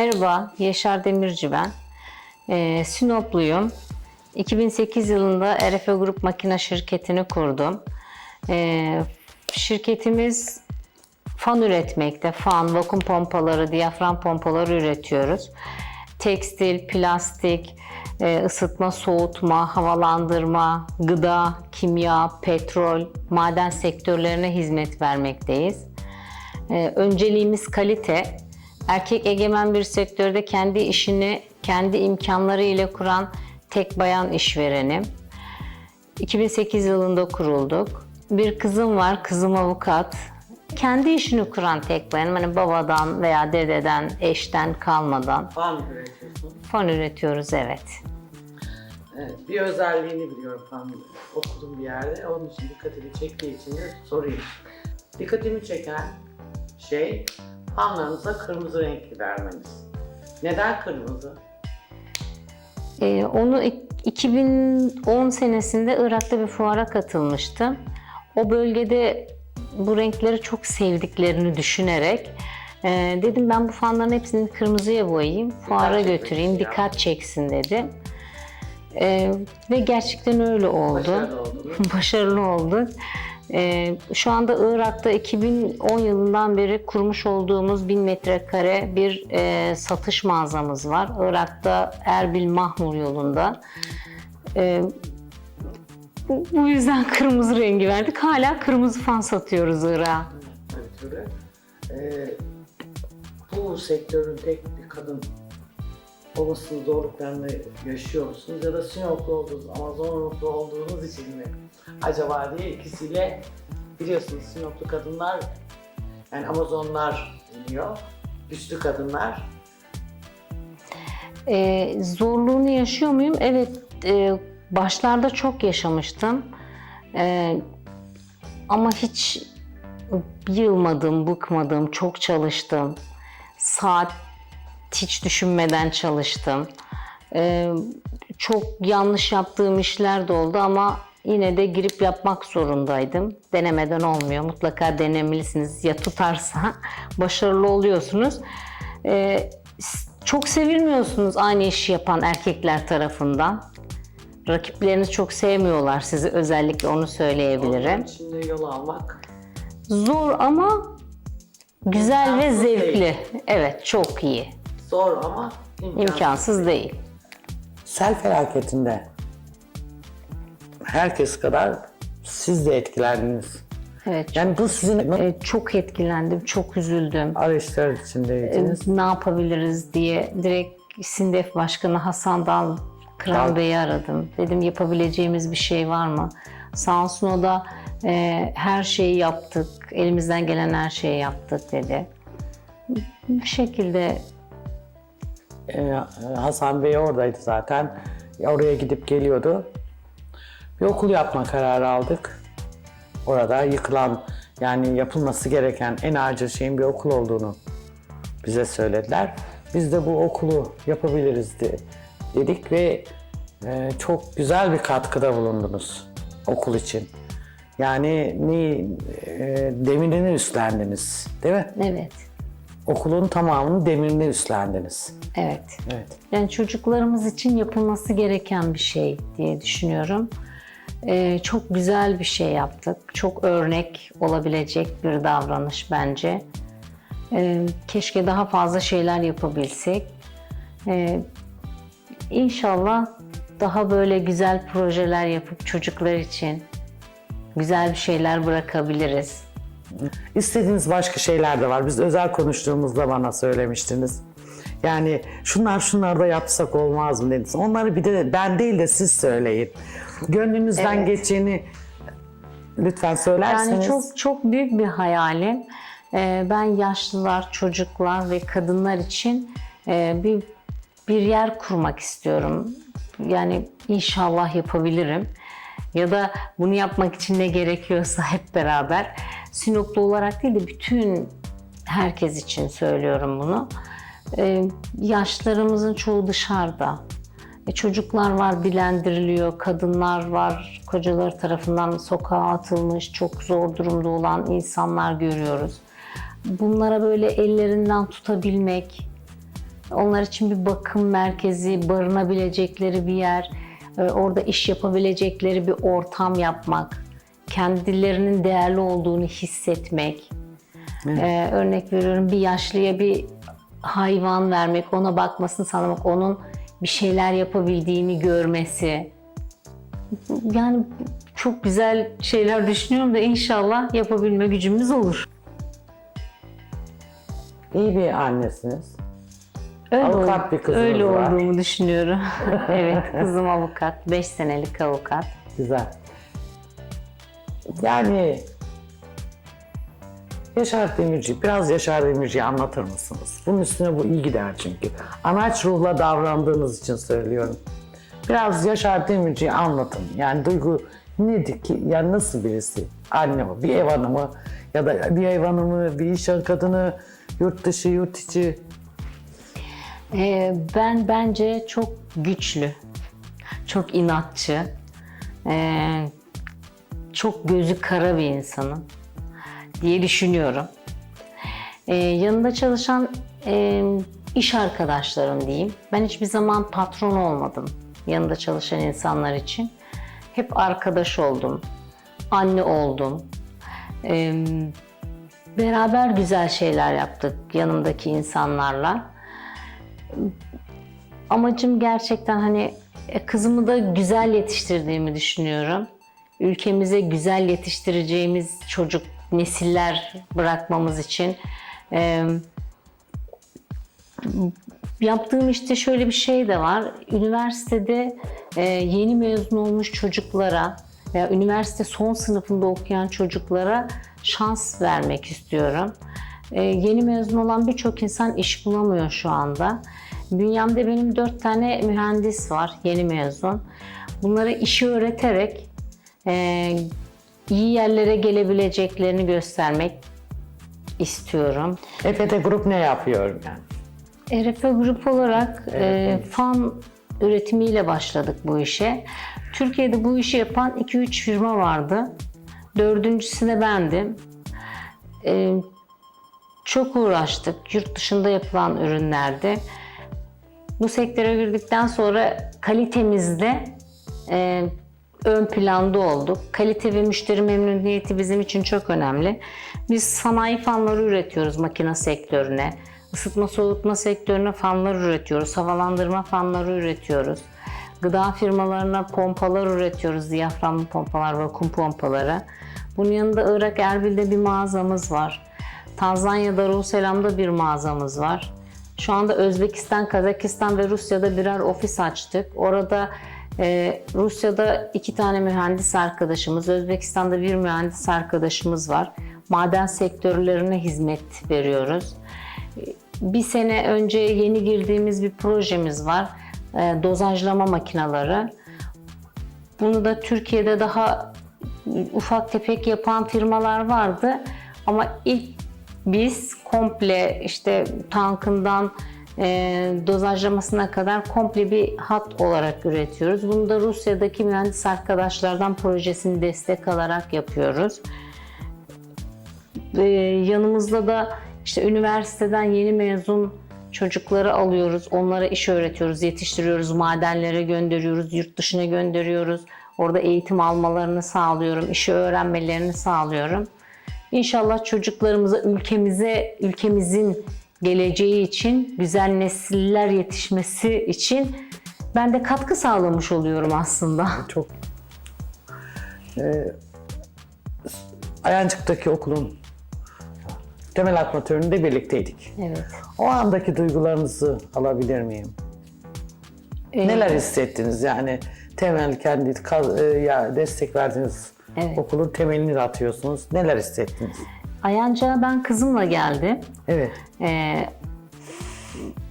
Merhaba, Yaşar Demirci ben. Ee, Sinopluyum. 2008 yılında RFE Grup Makine Şirketi'ni kurdum. Ee, şirketimiz fan üretmekte. Fan, vakum pompaları, diyafram pompaları üretiyoruz. Tekstil, plastik, e, ısıtma, soğutma, havalandırma, gıda, kimya, petrol, maden sektörlerine hizmet vermekteyiz. Ee, önceliğimiz kalite. Erkek egemen bir sektörde kendi işini kendi imkanları ile kuran tek bayan işverenim. 2008 yılında kurulduk. Bir kızım var, kızım avukat. Kendi işini kuran tek bayanım. Hani babadan veya dededen, eşten kalmadan Fan üretiyorsun. fan üretiyoruz evet. Evet, bir özelliğini biliyorum fan okudum bir yerde. Onun için dikkatimi çektiği için de sorayım. Dikkatimi çeken şey fanlarınıza kırmızı renkli vermeniz. Neden kırmızı? Ee, onu ik- 2010 senesinde Irak'ta bir fuara katılmıştım. O bölgede bu renkleri çok sevdiklerini düşünerek e, dedim ben bu fanların hepsini kırmızıya boyayayım, fuara çekmek götüreyim, için ya. dikkat çeksin dedi. E, ve gerçekten öyle oldu. Başarılı oldunuz. Başarılı olduk. Ee, şu anda Irak'ta 2010 yılından beri kurmuş olduğumuz 1000 metrekare bir e, satış mağazamız var. Irak'ta Erbil Mahmur yolunda. Ee, bu, yüzden kırmızı rengi verdik. Hala kırmızı fan satıyoruz Irak'a. ötürü. Ee, bu sektörün tek bir kadın olması zorluklarını yaşıyor musunuz? Ya da Sinoplu olduğunuz, Amazonlu olduğunuz için mi? Acaba diye ikisiyle biliyorsunuz Sinoplu kadınlar yani Amazonlar deniyor. Güçlü kadınlar. Ee, zorluğunu yaşıyor muyum? Evet, e, başlarda çok yaşamıştım. Ee, ama hiç yılmadım, bıkmadım, çok çalıştım. Saat hiç düşünmeden çalıştım. Ee, çok yanlış yaptığım işler de oldu ama yine de girip yapmak zorundaydım. Denemeden olmuyor. Mutlaka denemelisiniz. Ya tutarsa başarılı oluyorsunuz. Ee, çok sevilmiyorsunuz aynı işi yapan erkekler tarafından. Rakipleriniz çok sevmiyorlar sizi özellikle onu söyleyebilirim. İçinde yol almak. Zor ama güzel ve zevkli. Evet, çok iyi. Zor ama imkansız. İmkansız değil. Sel felaketinde herkes kadar siz de etkilendiniz. Evet, Yani bu sizin e, çok etkilendim, çok üzüldüm. arayışlar E, içindeydiniz. ne yapabiliriz diye direkt Sindef Başkanı Hasan Dal Kıran Dal. Bey'i aradım. Dedim yapabileceğimiz bir şey var mı? Sağ olsun o da e, her şeyi yaptık, elimizden gelen her şeyi yaptık dedi. Bu şekilde Ee, Hasan Bey oradaydı zaten. Oraya gidip geliyordu. Bir okul yapma kararı aldık. Orada yıkılan yani yapılması gereken en acil şeyin bir okul olduğunu bize söylediler. Biz de bu okulu yapabiliriz de- dedik ve e, çok güzel bir katkıda bulundunuz okul için. Yani ne e, demirini üstlendiniz, değil mi? evet, Okulun tamamını demirini üstlendiniz. evet. Evet. Yani çocuklarımız için yapılması gereken bir şey diye düşünüyorum. Ee, çok güzel bir şey yaptık. Çok örnek olabilecek bir davranış bence. Ee, keşke daha fazla şeyler yapabilsek. Ee, inşallah daha böyle güzel projeler yapıp çocuklar için güzel bir şeyler bırakabiliriz. İstediğiniz başka şeyler de var. Biz özel konuştuğumuzda bana söylemiştiniz. Yani şunlar şunlar da yapsak olmaz mı dediniz. Onları bir de ben değil de siz söyleyin. Gönlünüzden Evet. geçeni lütfen söylerseniz. Yani çok çok büyük bir hayalim. Ee, ben yaşlılar, çocuklar ve kadınlar için e, bir bir yer kurmak istiyorum. Yani inşallah yapabilirim. Ya da bunu yapmak için ne gerekiyorsa hep beraber Sinoplu olarak değil de bütün herkes için söylüyorum bunu. Ee, yaşlarımızın çoğu dışarıda. E, çocuklar var dilendiriliyor, kadınlar var kocaları tarafından sokağa atılmış, çok zor durumda olan insanlar görüyoruz. Bunlara böyle ellerinden tutabilmek, Onlar için bir bakım merkezi, barınabilecekleri bir yer, e, orada iş yapabilecekleri bir ortam yapmak, kendilerinin değerli olduğunu hissetmek. Ee, örnek veriyorum bir yaşlıya bir hayvan vermek, ona bakmasını sağlamak, onun bir şeyler yapabildiğini görmesi. Yani çok güzel şeyler düşünüyorum da inşallah yapabilme gücümüz olur. İyi bir annesiniz. Öyle, Avukat ol- bir kızınız öyle var. olduğumu düşünüyorum. evet, kızım avukat, 5 senelik avukat. Güzel. Yani Yaşar Demirci, biraz Yaşar Demirci'yi anlatır mısınız? Bunun üstüne bu iyi gider çünkü. Anaç ruhla davrandığınız için söylüyorum. Biraz Yaşar Demirci'yi anlatın. Yani duygu nedir ki? Yani nasıl birisi? Anne mi? Bir ev hanımı ya da bir ev hanımı, bir iş kadını, yurt dışı, yurt içi. Ee, ben bence çok güçlü, çok inatçı, ee, çok gözü kara bir insanım diye düşünüyorum. Ee, yanında çalışan e, iş arkadaşlarım diyeyim. Ben hiçbir zaman patron olmadım yanında çalışan insanlar için. Hep arkadaş oldum, anne oldum. Ee, beraber güzel şeyler yaptık yanımdaki insanlarla amacım gerçekten hani e, kızımı da güzel yetiştirdiğimi düşünüyorum. Ülkemize güzel yetiştireceğimiz çocuk nesiller bırakmamız için e, yaptığım işte şöyle bir şey de var. Üniversitede e, yeni mezun olmuş çocuklara veya üniversite son sınıfında okuyan çocuklara şans vermek istiyorum. E, yeni mezun olan birçok insan iş bulamıyor şu anda. Bünyemde benim dört tane mühendis var, yeni mezun. Bunlara işi öğreterek e, iyi yerlere gelebileceklerini göstermek istiyorum. EFT Grup ne yapıyor yani? ERF Grup olarak e, fan üretimiyle başladık bu işe. Türkiye'de bu işi yapan 2-3 firma vardı. Dördüncüsü de bendim. E, çok uğraştık. Yurt dışında yapılan ürünlerdi. Bu sektöre girdikten sonra kalitemizde e, ön planda olduk. Kalite ve müşteri memnuniyeti bizim için çok önemli. Biz sanayi fanları üretiyoruz makine sektörüne. Isıtma soğutma sektörüne fanlar üretiyoruz. Havalandırma fanları üretiyoruz. Gıda firmalarına pompalar üretiyoruz. Diyaframlı pompalar, vakum pompaları. Bunun yanında Irak Erbil'de bir mağazamız var. Tanzanya'da Ruselam'da bir mağazamız var. Şu anda Özbekistan, Kazakistan ve Rusya'da birer ofis açtık. Orada e, Rusya'da iki tane mühendis arkadaşımız, Özbekistan'da bir mühendis arkadaşımız var. Maden sektörlerine hizmet veriyoruz. Bir sene önce yeni girdiğimiz bir projemiz var. E, dozajlama makineleri. Bunu da Türkiye'de daha ufak tefek yapan firmalar vardı. Ama ilk biz komple işte tankından dozajlamasına kadar komple bir hat olarak üretiyoruz. Bunu da Rusya'daki mühendis arkadaşlardan projesini destek alarak yapıyoruz. Ee, yanımızda da işte üniversiteden yeni mezun çocukları alıyoruz. Onlara iş öğretiyoruz, yetiştiriyoruz, madenlere gönderiyoruz, yurt dışına gönderiyoruz. Orada eğitim almalarını sağlıyorum, işi öğrenmelerini sağlıyorum. İnşallah çocuklarımıza, ülkemize, ülkemizin geleceği için, güzel nesiller yetişmesi için ben de katkı sağlamış oluyorum aslında. Çok Ee, Ayancık'taki okulun temel atmatöründe birlikteydik. Evet. O andaki duygularınızı alabilir miyim? Ee, Neler hissettiniz yani temel kendi e, ya destek verdiğiniz Evet. okulun temelini atıyorsunuz. Neler hissettiniz? Ayancı'ya ben kızımla geldim. Evet. Ee,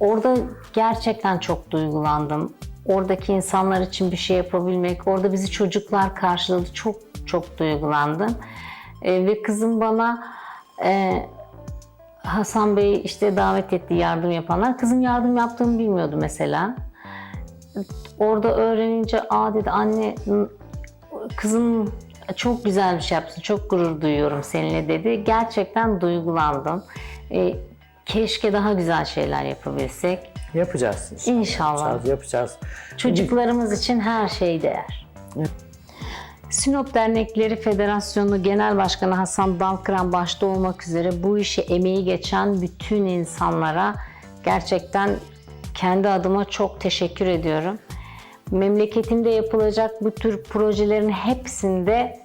orada gerçekten çok duygulandım. Oradaki insanlar için bir şey yapabilmek, orada bizi çocuklar karşıladı. Çok çok duygulandım. Ee, ve kızım bana e, Hasan Bey işte davet etti yardım yapanlar. Kızım yardım yaptığımı bilmiyordu mesela. Orada öğrenince aa dedi anne kızım çok güzel bir şey yapsın, çok gurur duyuyorum seninle dedi. Gerçekten duygulandım. Ee, keşke daha güzel şeyler yapabilsek. Yapacağız inşallah. İnşallah. Yapacağız. yapacağız. Çocuklarımız için her şey değer. Sinop Dernekleri Federasyonu Genel Başkanı Hasan Dalkıran başta olmak üzere bu işe emeği geçen bütün insanlara gerçekten kendi adıma çok teşekkür ediyorum. Memleketimde yapılacak bu tür projelerin hepsinde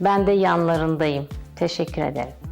ben de yanlarındayım. Teşekkür ederim.